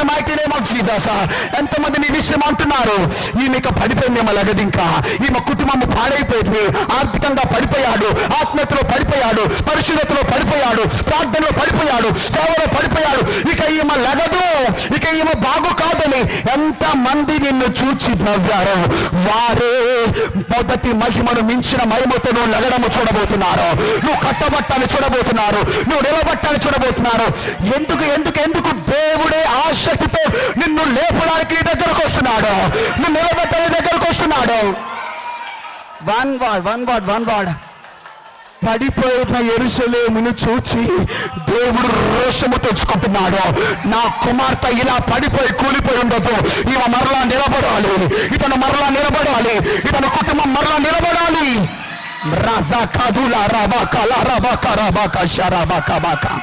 In mighty name of Jesus ఎంతమంది నీ విషయం అంటున్నారు? ఈమెక పడిపోయిందేమో లగది ఇంకా. ఈమె కుటుంబం పాడైపోయింది. ఆర్థికంగా పడిపోయాడు. ఆత్మీయతలో పడిపోయాడు. పరిశుభ్రతలో పడిపోయాడు. ప్రార్థనలో పడిపోయాడు. సేవలో పడిపోయాడు. ఇక ఈమె లగదు ఇక ఈమె బాగు కాదని ఎంత మంది నిన్ను చూచి నవ్వారు వారే మొదటి మహిమను మించిన మహిమతో నువ్వు లగడము చూడబోతున్నారు. నువ్వు కట్టబట్టాన్ని చూడబోతున్నారు. నువ్వు నిలబట్టాన్ని చూడబోతున్నారు. ఎందుకు ఎందుకు ఎందుకు దేవుడే ఆసక్తితో నిన్ను లేపడానికి నీ దగ్గరకు వస్తున్నాడు నువ్వు నిలబెట్టని దగ్గరకు వస్తున్నాడు. వన్ వాడ్ వన్ వాడ్ వన్ వాడ్ పడిపోయిన ఎరుసలేమును చూచి దేవుడు రోషము తెచ్చుకుంటున్నాడు. నా కుమార్తె ఇలా పడిపోయి కూలిపోయి ఉండదు ఈమె మరలా నిలబడాలి. ఇతను మరలా నిలబడాలి. ఇతని కుటుంబం మరలా నిలబడాలి. రజా కదుల రబా కల రబా కరబా కష రబా కబాకా